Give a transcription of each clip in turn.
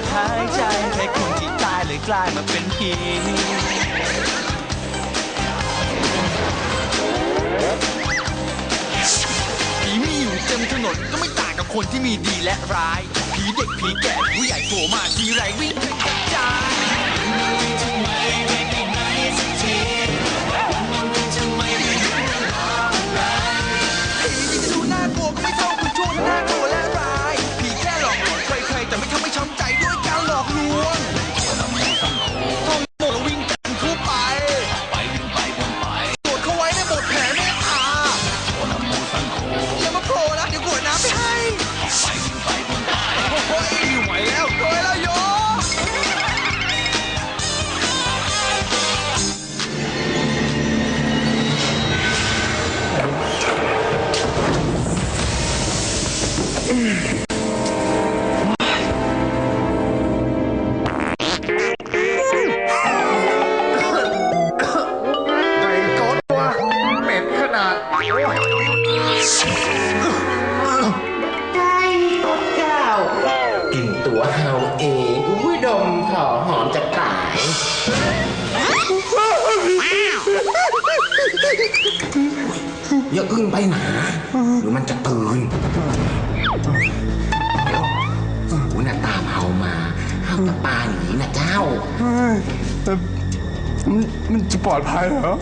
ากหายใจให้คนที่ตายเลยกลายมาเป็นผีผีมีอยู่เต็มถนนก็ไม่ต่างกับคนที่มีดีและร้าย ผีเด็กผีแก่ผู้ใหญ่โผล่มาทีไรวิ่งกระจาย ก่กดวะเหม็นขนาดไก่ตดเจ้ากินตัวเฮาเองอุ้ยดมถอหอมจะตาย อย่าอึ้งไปหนาหรือมันจะตื่น หูน่ะตามเฮามาเฮาจะปาหนีนะเจ้ามันมันจะปลอดภัยเหรอ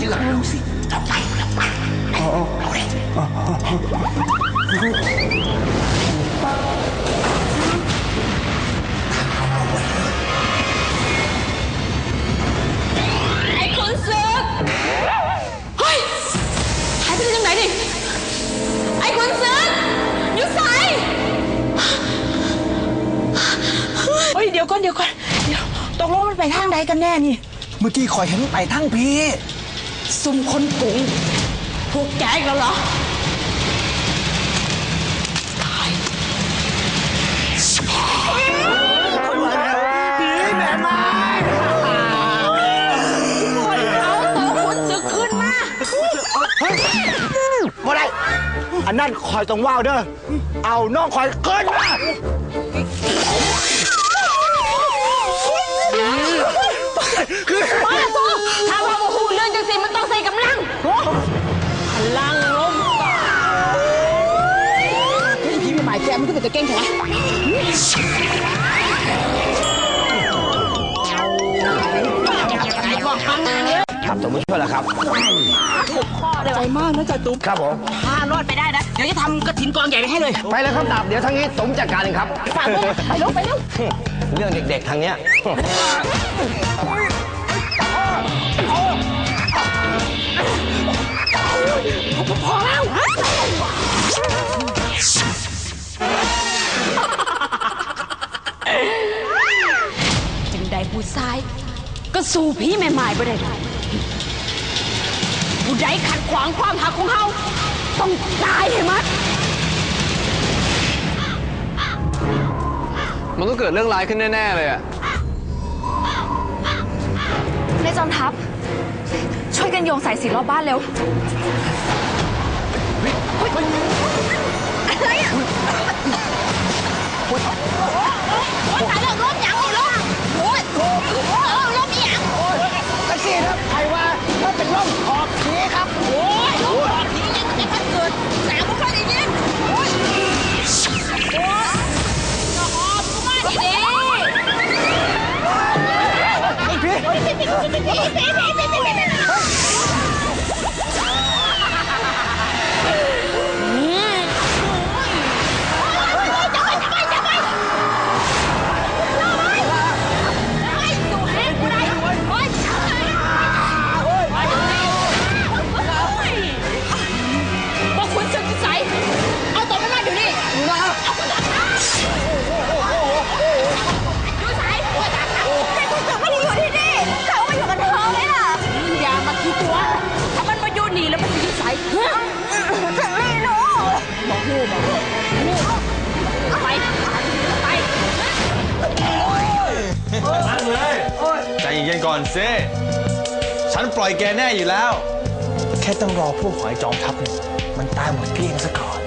เชื่อเราสิเราไปเราไปเราเลย ตกลงมันไปทางใดกันแน่นี่ เมื่อกี้คอยเห็นไปทั้งพี่ซุ่มคนกรุงพวกแกอีกแล้วเหรอ ตายผีแม่ไม้เอาตัวคนศึกขึ้นมาบ่ได้ อันนั้นคอยต้องว่าวเด้อ เอาน้องคอยเกินมามา ครับสมมติช่วยละครับใจมากนะจ๊ะตุ๊กครับผมถ้ารอดไปได้นะ เดี๋ยวจะทำกระถินกองใหญ่ไปให้เลย ไปเลยครับดาบเดี๋ยวทางนี้สมจัดการเองครับฝากด้วยไปเร็วไปเร็วเรื่องเด็กๆทางเนี้ย สู้พี่แม่ไม้บ่ได้ผู้ใดขัดขวางความหักของเขาต้องตายให้หมัด มันต้องเกิดเรื่องร้ายขึ้นแน่ ๆ เลยอะในจอมทัพ ช่วยกันโยงสายสิญจนรอบบ้านเร็ว ใจเย็นๆก่อนซิฉันปล่อยแกแน่อยู่แล้ว แค่ต้องรอพวกหอยจอมทัพเนี่ยมันตายหมดเกลี้ยงซะก่อน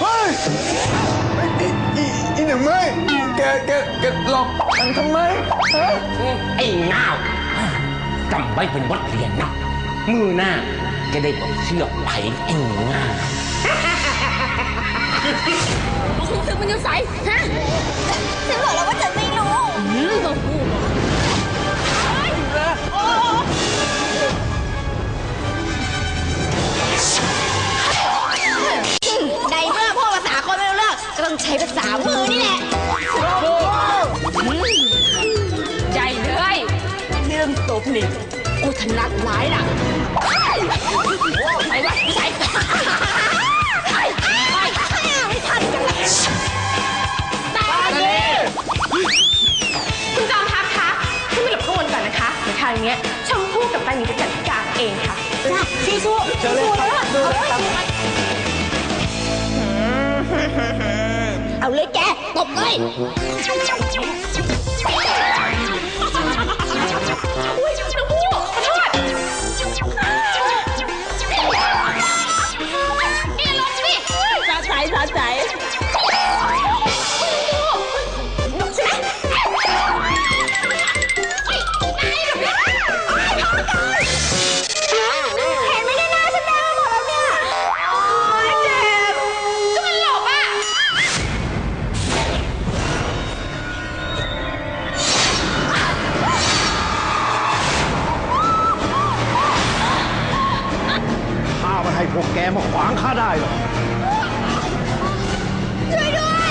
เฮ้ยไอ้อีอีหนึ่งไม่แกแกแกหลอกฉันทำไมฮะไอ้เง่าจำไว้เป็นบทเรียนนะมือหน้าจะได้บอกเชื่อไผ่ไอ้เง่าคุณซื้อมั นอยู่ใสฮะฉันบอกแล้วว่าฉันไม่รู้อืมบอกกูโอ้ในเมื่อพ่อภาษาคนไม่รู้เรื่องก็ต้องใช้ภาษามือนี่แหละใหญ่เลยเรื่องตบนี่กูถนัดหลายน่ะไปวะใส่ หนิงจะจัดการเองค่ะจ้ะสู้สู้สู้เลยดูเลยเอาเลยแกตบเลยอุ้ย มาขวางข้าได้หรอกช่วยด้วย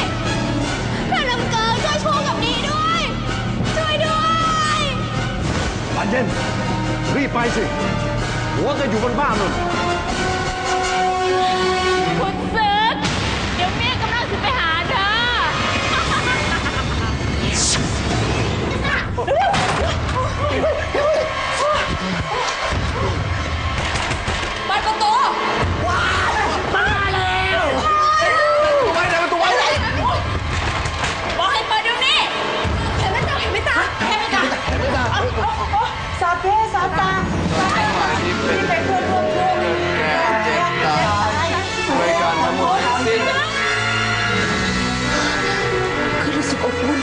พระนำเกิงช่วยชูกับดีด้วย ช่วยด้วยปันเย็น รีบไปสิ หัวจะอยู่บนบ้านนู่นคุณซึกเดี๋ยวแม่กำลังจะไปหาเธอเปิดประตู สาเพสาตารายการทั้งหมดทั้งสิ้นคือรู้สึกอบอุ่น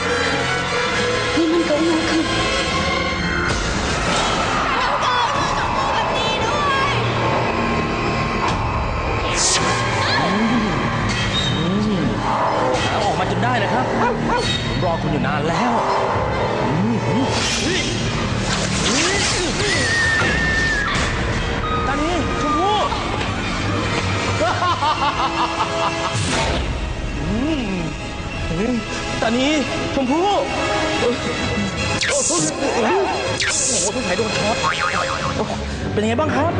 นี่มันเกิดอะไรขึ้นออกมาจนได้นะครับ รอคุณอยู่นานแล้ว ตอนนี้ชมพู่โอ้โหทุกสายโดนช็อตโอ้เป็นยังไงบ้างครับ